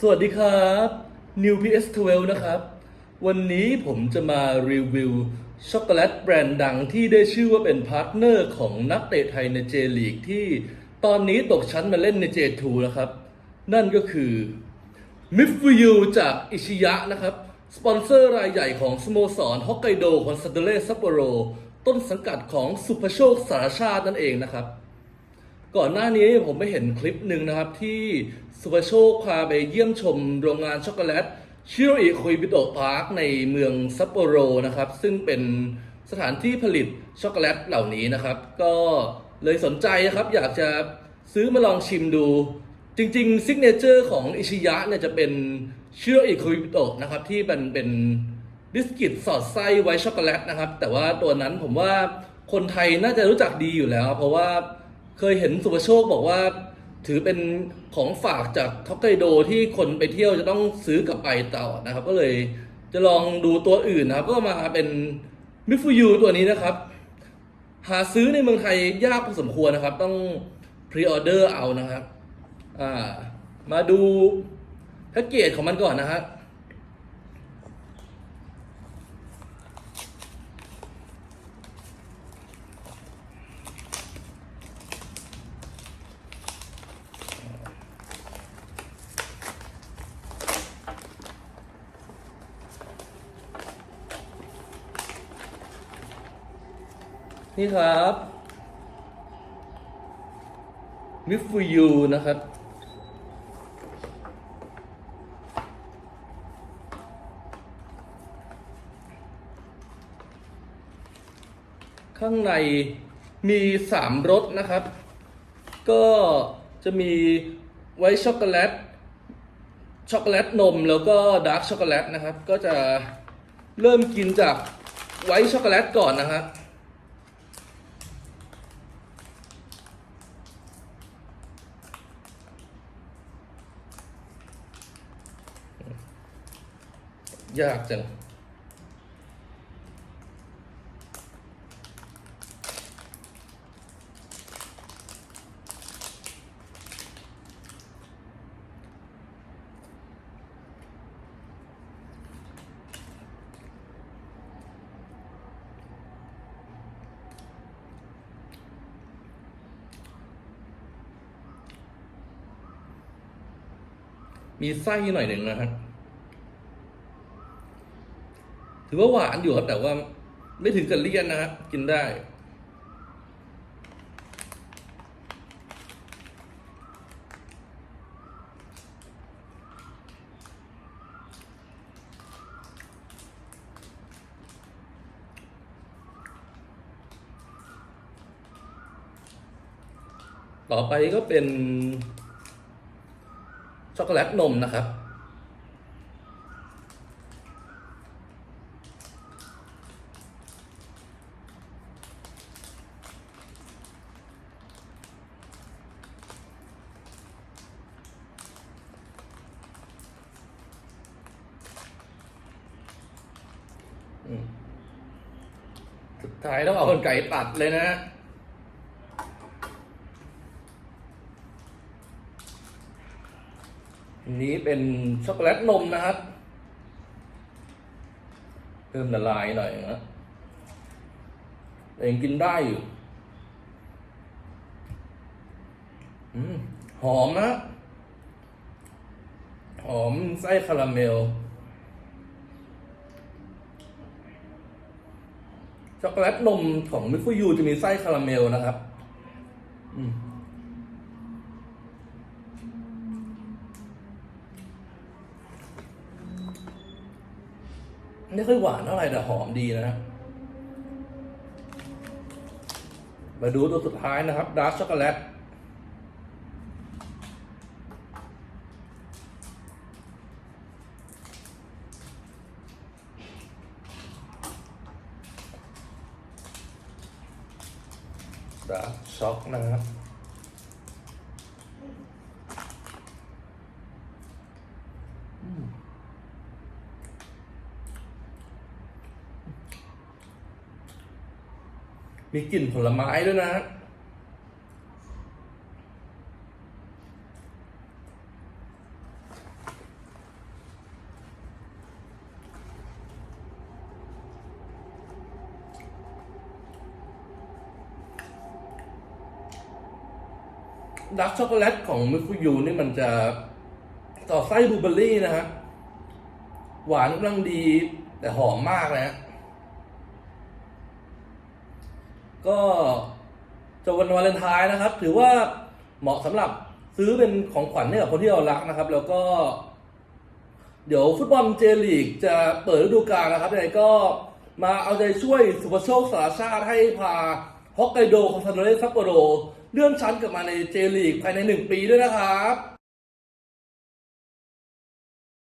สวัสดีครับ New PS12 นะครับ วันนี้ผมจะมารีวิวช็อกโกแลตแบรนด์ดังที่ได้ชื่อว่าเป็นพาร์ทเนอร์ของนักเตะไทยในเจลีกที่ตอนนี้ตกชั้นมาเล่นใน J2 นะครับ นั่นก็คือมิฟูยูจากอิชิยะนะครับ สปอนเซอร์รายใหญ่ของสโมสรฮอกไกโดคอนซาเดเรซัปโปโรต้นสังกัดของสุภโชคสารชาตินั่นเองนะครับ ก่อนหน้านี้ผมไปเห็นคลิปหนึ่งนะครับ ที่สุภโชคพาไปเยี่ยมชมโรงงานช็อกโกแลตชิโรอิคุยบิโตะพาร์คในเมืองซัปโปโรนะครับ ซึ่งเป็นสถานที่ผลิตช็อกโกแลตเหล่านี้นะครับ ก็เลยสนใจนะครับ อยากจะซื้อมาลองชิมดู จริงๆซิกเนเจอร์ของอิชิยะเนี่ยจะเป็นชิโรอิคุยบิโตะนะครับ ที่เป็นเป็นบิสกิตสอดไส้ไว้ช็อกโกแลตนะครับ แต่ว่าตัวนั้นผมว่าคนไทยน่าจะรู้จักดีอยู่แล้ว เพราะว่า เคยเห็นสุภโชคบอกว่า ถือเป็นของฝากจากฮอกไกโดที่คนไปเที่ยวจะต้องซื้อกลับไปต่อนะครับ ก็เลยจะลองดูตัวอื่นนะครับ ก็มาเป็นมิฟูยูตัวนี้นะครับ หาซื้อในเมืองไทยยากพอสมควรนะครับ ต้องพรีออเดอร์เอานะครับ อ่า มาดูแพ็กเกจของมันก่อนนะฮะ นี่ครับ มิฟูยูนะครับ ข้างในมีสามรสนะครับ ก็จะมีไวท์ช็อกโกแลต ช็อกโกแลตนม แล้วก็ดาร์กช็อกโกแลตนะครับ ก็จะเริ่มกินจากไวท์ช็อกโกแลตก่อนนะครับ ยากจัง มีไส้หน่อยหนึ่งนะครับ ถือว่าหวานอยู่ครับแต่ว่าไม่ถึงกับเลี่ยนนะครับกินได้ต่อไปก็เป็นช็อกโกแลตนมนะครับ สุดท้ายต้องเอาคนไก่ตัดเลยนะฮะอันนี้เป็นช็อกโกแลตนมนะครับ เพิ่มละลายหน่อยนะแต่ยังกินได้อยู่อืหอมนะ หอมไส้คาราเมล ช็อกโกแลตนมของมิฟูยูจะมีไส้คาราเมลนะครับอไม่ค่อยหวานเท่าไหร่แต่หอมดีนะฮะมาดูตัวสุดท้ายนะครับดาร์กช็อกโกแลต ดากช็อกนะครับมีกลิ่นผลไม้ด้วยนะ ดักช็อกโกแลตของมิฟูยูนี่มันจะต่อไส้บลูเบอร์รี่นะฮะ หวานกำลังดีแต่หอมมากนะฮะก็จะวันวาเลนไทน์นะครับ ถือว่าเหมาะสำหรับซื้อเป็นของขวัญให้กับคนที่เรารักนะครับ แล้วก็ เดี๋ยวฟุตบอลเจลีกจะเปิดฤดูกาลนะครับยังไงก็มาเอาใจช่วยสุภโชคสารชาติให้พาฮอกไกโดคอนซาโดเรซัปโปโร เลื่อนชั้นกลับมาในเจลีกภายในหนึ่งปีด้วยนะครับ